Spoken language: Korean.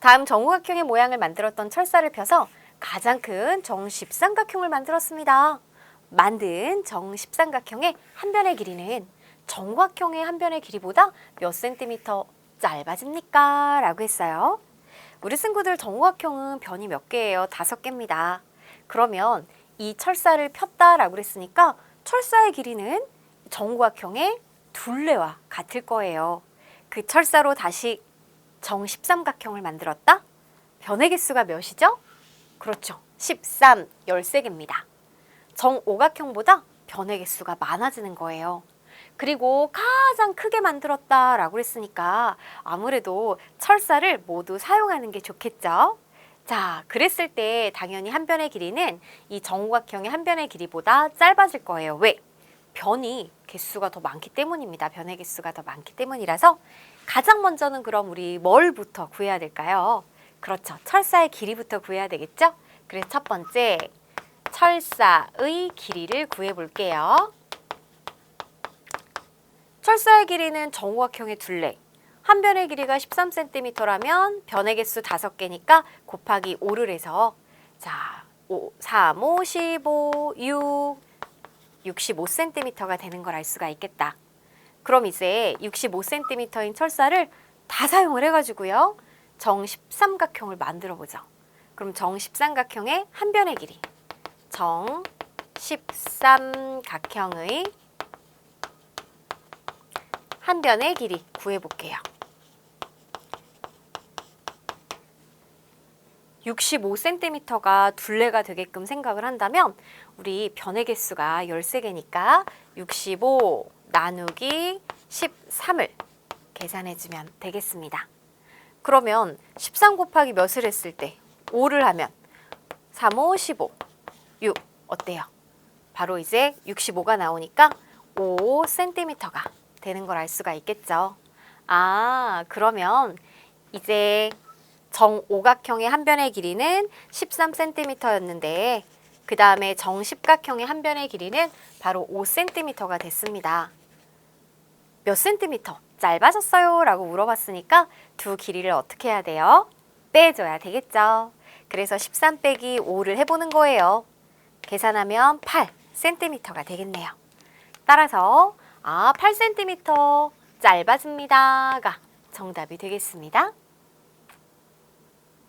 다음 정우각형의 모양을 만들었던 철사를 펴서 가장 큰 정십삼각형을 만들었습니다. 만든 정십삼각형의 한 변의 길이는 정각형의 한 변의 길이보다 몇 센티미터 짧아집니까? 라고 했어요. 우리 친구들 정각형은 변이 몇 개예요? 다섯 개입니다. 그러면 이 철사를 폈다라고 그랬으니까 철사의 길이는 정각형의 둘레와 같을 거예요. 그 철사로 다시 정십삼각형을 만들었다? 변의 개수가 몇이죠? 그렇죠. 13, 13개입니다. 정오각형보다 변의 개수가 많아지는 거예요. 그리고 가장 크게 만들었다라고 했으니까 아무래도 철사를 모두 사용하는 게 좋겠죠. 자, 그랬을 때 당연히 한 변의 길이는 이 정오각형의 한 변의 길이보다 짧아질 거예요. 왜? 변이 개수가 더 많기 때문입니다. 변의 개수가 더 많기 때문이라서 가장 먼저는 그럼 우리 뭘부터 구해야 될까요? 그렇죠. 철사의 길이부터 구해야 되겠죠? 그래서 첫 번째 철사의 길이를 구해 볼게요. 철사의 길이는 정우각형의 둘레. 한 변의 길이가 13cm라면 변의 개수 5개니까 곱하기 5를 해서 자, 5, 3, 5, 15, 6, 65cm가 되는 걸 알 수가 있겠다. 그럼 이제 65cm인 철사를 다 사용을 해가지고요. 정십삼각형을 만들어 보죠. 그럼 정십삼각형의 한 변의 길이. 정십삼각형의 한 변의 길이 구해볼게요. 65cm가 둘레가 되게끔 생각을 한다면 우리 변의 개수가 13개니까 65 나누기 13을 계산해주면 되겠습니다. 그러면 13 곱하기 몇을 했을 때 5를 하면 3, 5, 15, 6 어때요? 바로 이제 65가 나오니까 5cm가 되는 걸 알 수가 있겠죠. 아, 그러면 이제 정오각형의 한 변의 길이는 13cm였는데 그 다음에 정십각형의 한 변의 길이는 바로 5cm가 됐습니다. 몇 센티미터 짧아졌어요? 라고 물어봤으니까 두 길이를 어떻게 해야 돼요? 빼줘야 되겠죠. 그래서 13 빼기 5를 해보는 거예요. 계산하면 8cm가 되겠네요. 따라서 아 8cm 짧아집니다가 정답이 되겠습니다.